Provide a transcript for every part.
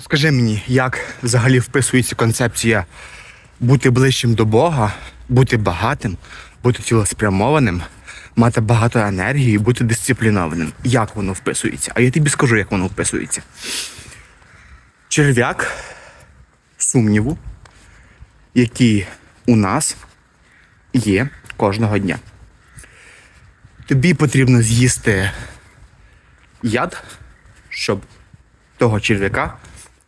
Скажи мені, як взагалі вписується концепція бути ближчим до Бога, бути багатим, бути цілеспрямованим, мати багато енергії, бути дисциплінованим. Як воно вписується? А я тобі скажу, як воно вписується. Черв'як сумніву, який у нас є кожного дня. Тобі потрібно з'їсти яд, щоб того черв'яка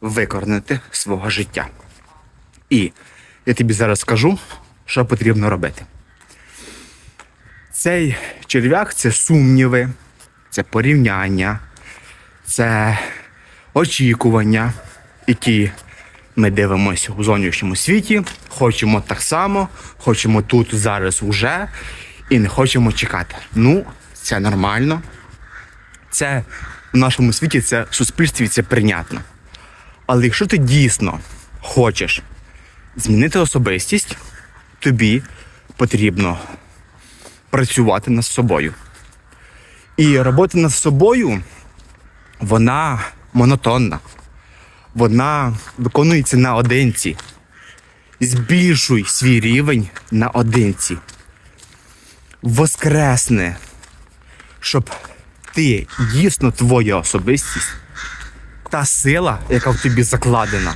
викорнити свого життя. І я тобі зараз скажу, що потрібно робити. Цей черв'як це сумніви, це порівняння, це очікування, які ми дивимося у зовнішньому світі, хочемо так само, хочемо тут зараз уже і не хочемо чекати. Ну, це нормально. Це в нашому світі, це в суспільстві це прийнятно. Але якщо ти дійсно хочеш змінити особистість, тобі потрібно працювати над собою. І робота над собою, вона монотонна. Вона виконується наодинці. Збільшуй свій рівень наодинці. Воскресне, щоб ти дійсно твоя особистість та сила, яка в тобі закладена,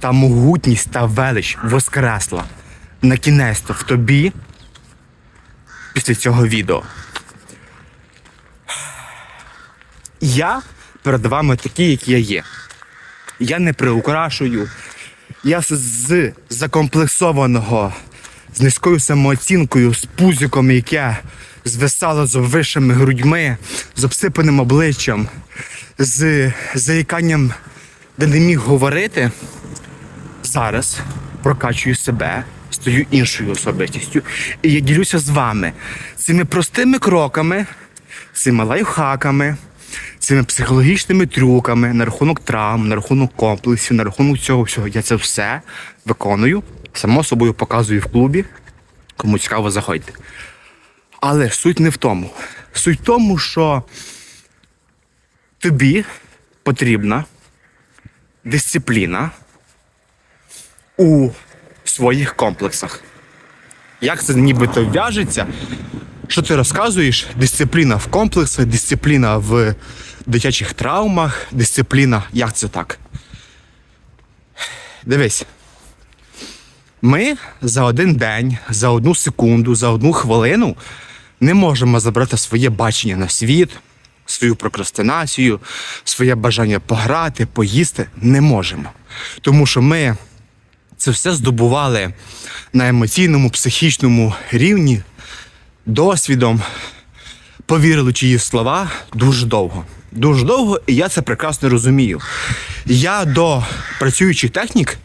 та могутність та велич воскресла на кінець в тобі після цього відео. Я перед вами такий, як я є. Я не приукрашую. Я з закомплексованого, з низькою самооцінкою, з пузиком, яке звисало з вищими грудьми, з обсипаним обличчям, з заїканням, де не міг говорити. Зараз прокачую себе, стаю іншою особистістю. І я ділюся з вами цими простими кроками, цими лайфхаками, цими психологічними трюками на рахунок травм, на рахунок комплексів, на рахунок цього всього. Я це все виконую, само собою показую в клубі. Кому цікаво, заходьте. Але суть не в тому. Суть в тому, що тобі потрібна дисципліна у своїх комплексах. Як це нібито в'яжеться? Що ти розказуєш? Дисципліна в комплексах, дисципліна в дитячих травмах, дисципліна. Як це так? Дивись. Ми за один день, за одну секунду, за одну хвилину не можемо забрати своє бачення на світ, свою прокрастинацію, своє бажання пограти, поїсти. Не можемо. Тому що ми це все здобували на емоційному, психічному рівні, досвідом, повірили чиї слова дуже довго. Дуже довго, і я це прекрасно розумію. Я до працюючих технік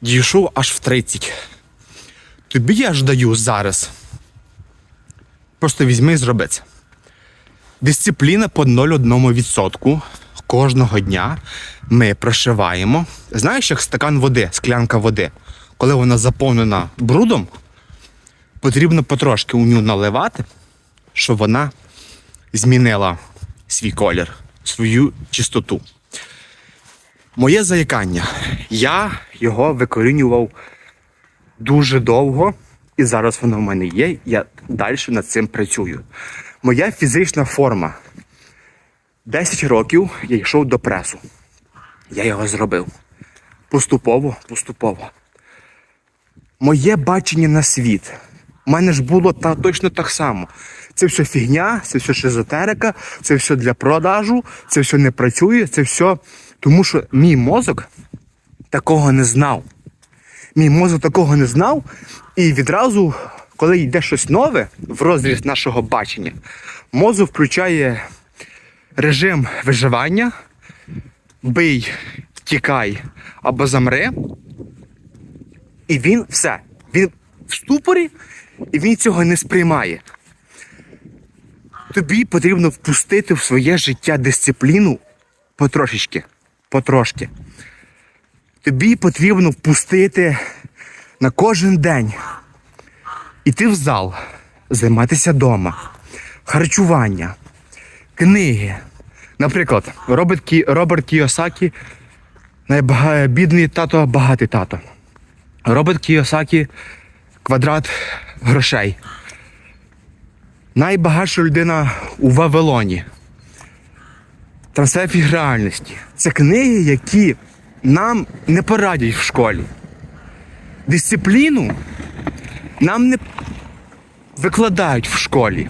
дійшов аж в 30. Тобі я ж даю зараз. Просто візьми і зроби це. Дисципліна по 0,1% кожного дня ми прошиваємо. Знаєш, як стакан води, склянка води, коли вона заповнена брудом, потрібно потрошки у нього наливати, щоб вона змінила свій колір, свою чистоту. Моє заїкання. Я його викорінював дуже довго, і зараз воно в мене є. Я далі над цим працюю. Моя фізична форма. 10 років я йшов до пресу. Я його зробив. Поступово, поступово. Моє бачення на світ. У мене ж було та, точно так само. Це все фігня, це все шизотерика, це все для продажу, це все не працює, це все. Тому що мій мозок такого не знав. Мій мозок такого не знав, і відразу, коли йде щось нове в розріз нашого бачення, мозок включає режим виживання, бий, тікай або замри. І він все. Він в ступорі, і він цього не сприймає. Тобі потрібно впустити в своє життя дисципліну потрошечки, потрошки. Тобі потрібно впустити на кожен день іти в зал, займатися вдома, харчування, книги. Наприклад, Роберт, Кі... Роберт Кіосакі Найбага... Бідний тато, багатий тато. Робить Кіосакі квадрат грошей. Найбагатша людина у Вавилоні. Трансефір реальності. Це книги, які нам не порадять в школі. Дисципліну нам не викладають в школі.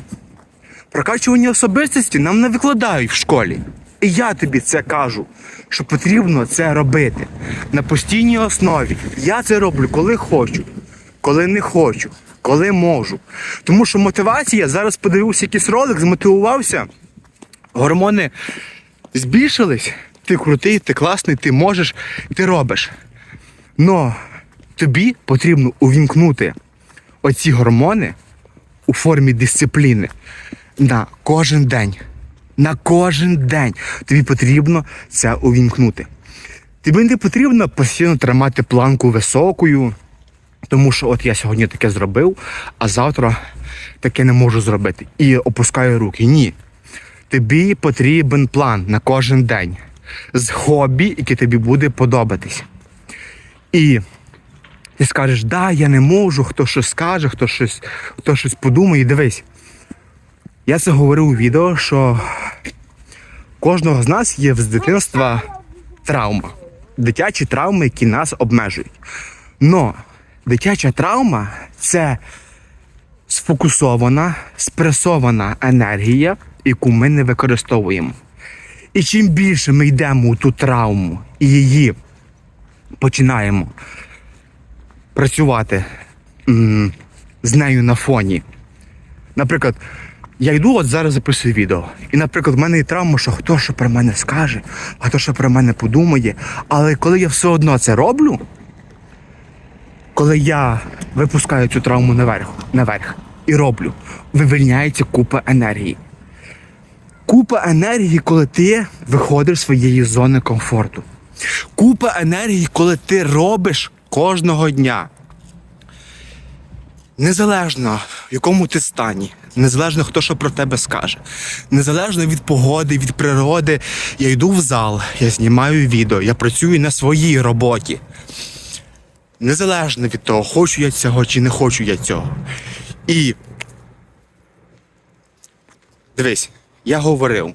Прокачування особистості нам не викладають в школі. І я тобі це кажу, що потрібно це робити на постійній основі. Я це роблю, коли хочу, коли не хочу, коли можу. Тому що мотивація, зараз подивився якийсь ролик, змотивувався, гормони збільшились, ти крутий, ти класний, ти можеш, ти робиш. Но тобі потрібно увімкнути оці гормони у формі дисципліни на кожен день. На кожен день тобі потрібно це увімкнути. Тобі не потрібно постійно тримати планку високою, тому що от я сьогодні таке зробив, а завтра таке не можу зробити. І опускаю руки. Ні. Тобі потрібен план на кожен день з хобі, яке тобі буде подобатись. І ти скажеш, да, я не можу, хто щось скаже, хто щось, хто щось подумає. Дивись. Я це говорив у відео, що кожного з нас є з дитинства травма. Дитячі травми, які нас обмежують. Но дитяча травма це сфокусована, спресована енергія, яку ми не використовуємо. І чим більше ми йдемо у ту травму і її починаємо працювати з нею на фоні. Наприклад, я йду от зараз записую відео. І, наприклад, в мене є травма, що хто що про мене скаже, а хто що про мене подумає. Але коли я все одно це роблю, коли я випускаю цю травму наверх, наверх і роблю, вивільняється купа енергії. Купа енергії, коли ти виходиш з своєї зони комфорту. Купа енергії, коли ти робиш кожного дня. Незалежно в якому ти стані, незалежно хто що про тебе скаже, незалежно від погоди, від природи, я йду в зал, я знімаю відео, я працюю на своїй роботі. Незалежно від того, хочу я цього чи не хочу я цього. І дивись, я говорив,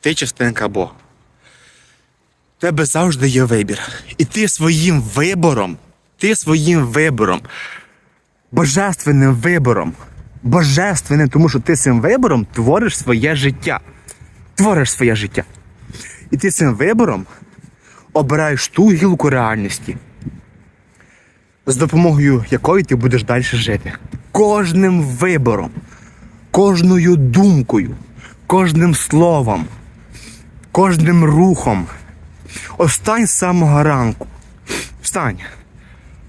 ти частинка Бога. У тебе завжди є вибір. І ти своїм вибором, ти своїм вибором божественним вибором. Божественним, тому що ти цим вибором твориш своє життя. Твориш своє життя. І ти цим вибором обираєш ту гілку реальності, з допомогою якої ти будеш далі жити. Кожним вибором, кожною думкою, кожним словом, кожним рухом. Остань з самого ранку. Встань.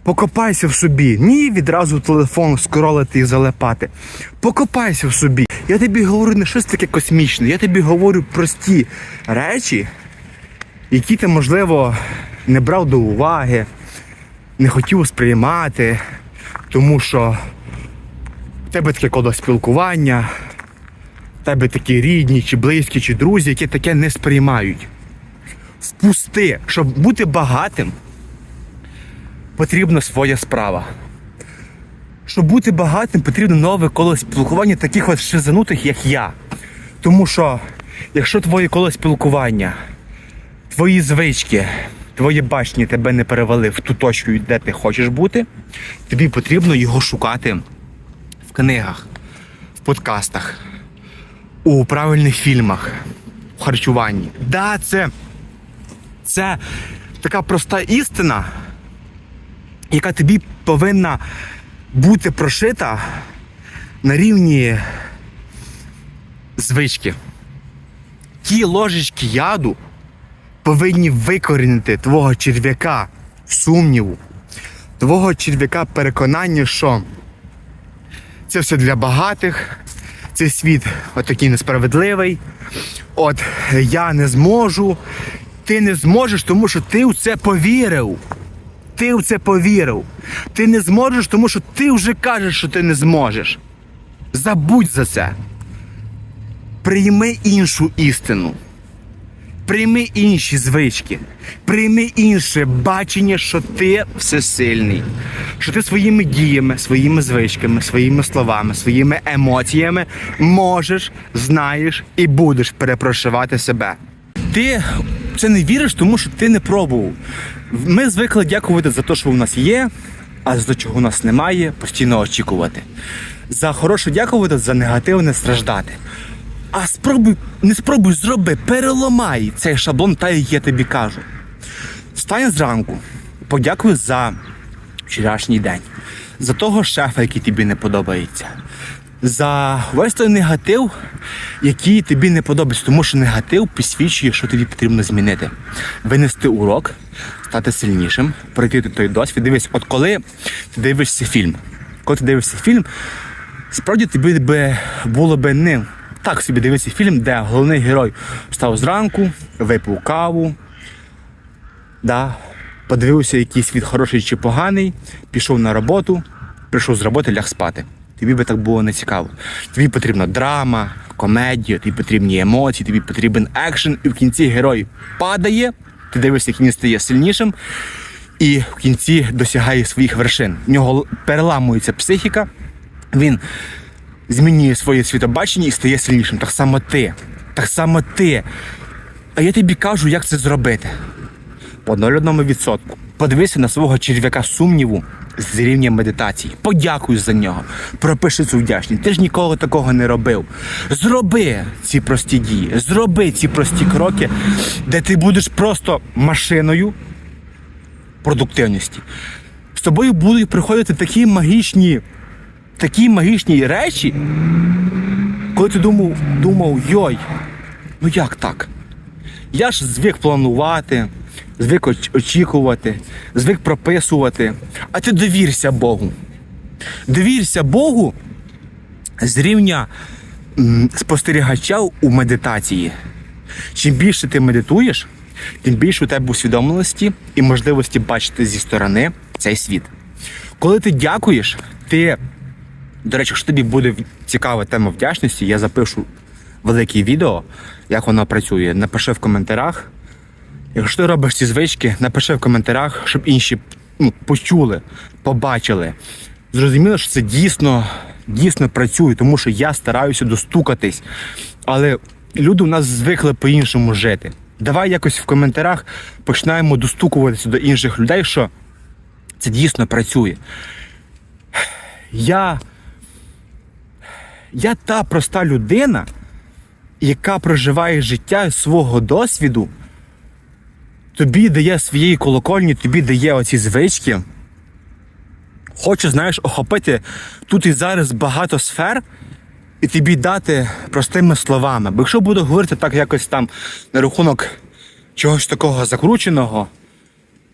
Покопайся в собі. Ні відразу телефон скролити і залипати. Покопайся в собі. Я тобі говорю не щось таке космічне, я тобі говорю прості речі, які ти, можливо, не брав до уваги, не хотів сприймати, тому що в тебе таке коло спілкування, тебе такі рідні, чи близькі, чи друзі, які таке не сприймають. Впусти, щоб бути багатим потрібна своя справа. Щоб бути багатим, потрібно нове коло спілкування таких от шизанутих, як я. Тому що, якщо твоє коло спілкування, твої звички, твоє бачення тебе не перевели в ту точку, де ти хочеш бути, тобі потрібно його шукати в книгах, в подкастах, у правильних фільмах, в харчуванні. Да, це, це така проста істина яка тобі повинна бути прошита на рівні звички. Ті ложечки яду повинні викорінити твого черв'яка сумніву, твого черв'яка переконання, що це все для багатих, цей світ отакий несправедливий. От я не зможу, ти не зможеш, тому що ти в це повірив ти в це повірив. Ти не зможеш, тому що ти вже кажеш, що ти не зможеш. Забудь за це. Прийми іншу істину. Прийми інші звички, прийми інше бачення, що ти всесильний, що ти своїми діями, своїми звичками, своїми словами, своїми емоціями можеш, знаєш і будеш перепрошивати себе. Ти це не віриш, тому що ти не пробував. Ми звикли дякувати за те, що у нас є, а за те, чого у нас немає, постійно очікувати. За хороше дякувати, за негативне страждати. А спробуй, не спробуй зроби, переламай цей шаблон, та як я тобі кажу. Встань зранку, подякуй за вчорашній день, за того шефа, який тобі не подобається, за весь той негатив, який тобі не подобається, тому що негатив підсвічує, що тобі потрібно змінити. Винести урок, стати сильнішим, пройти той досвід. Дивись, от коли ти дивишся фільм, коли ти дивишся фільм, справді тобі би було би не так собі дивитися фільм, де головний герой встав зранку, випив каву, да, подивився, який світ хороший чи поганий, пішов на роботу, прийшов з роботи, ляг спати. Тобі би так було не цікаво. Тобі потрібна драма, комедія, тобі потрібні емоції, тобі потрібен екшен, і в кінці герой падає, ти дивишся, як він стає сильнішим, і в кінці досягає своїх вершин. В нього переламується психіка, він змінює своє світобачення і стає сильнішим. Так само ти. Так само ти. А я тобі кажу, як це зробити. По 0,1%. Подивися на свого черв'яка сумніву з рівня медитації. Подякуй за нього. Пропиши цю вдячність. Ти ж ніколи такого не робив. Зроби ці прості дії, зроби ці прості кроки, де ти будеш просто машиною продуктивності. З тобою будуть приходити такі магічні, такі магічні речі, коли ти думав, думав, йой, ну як так? Я ж звик планувати, звик очікувати, звик прописувати. А ти довірся Богу. Довірся Богу з рівня спостерігача у медитації. Чим більше ти медитуєш, тим більше у тебе усвідомленості і можливості бачити зі сторони цей світ. Коли ти дякуєш, ти, до речі, якщо тобі буде цікава тема вдячності, я запишу велике відео, як воно працює. Напиши в коментарях. Якщо ти робиш ці звички, напиши в коментарях, щоб інші ну, почули, побачили. Зрозуміло, що це дійсно, дійсно працює, тому що я стараюся достукатись. Але люди у нас звикли по-іншому жити. Давай якось в коментарях починаємо достукуватися до інших людей, що це дійсно працює. Я, я та проста людина, яка проживає життя свого досвіду, тобі дає своєї колокольні, тобі дає оці звички. Хочу, знаєш, охопити тут і зараз багато сфер і тобі дати простими словами. Бо якщо буду говорити так якось там на рахунок чогось такого закрученого,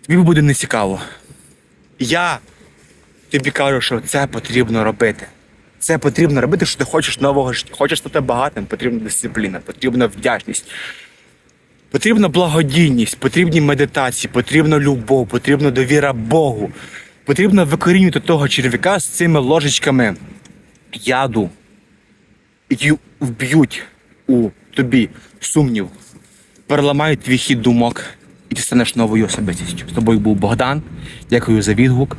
тобі буде нецікаво. Я тобі кажу, що це потрібно робити. Це потрібно робити, що ти хочеш нового життя. Хочеш стати багатим, потрібна дисципліна, потрібна вдячність. Потрібна благодійність, потрібні медитації, потрібна любов, потрібна довіра Богу. Потрібно викорінювати того черв'яка з цими ложечками яду, які вб'ють у тобі сумнів, переламають твій хід думок, і ти станеш новою особистістю. З тобою був Богдан. Дякую за відгук,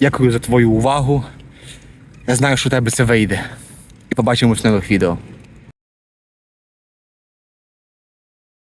дякую за твою увагу. Я знаю, що у тебе це вийде. І побачимось в нових відео.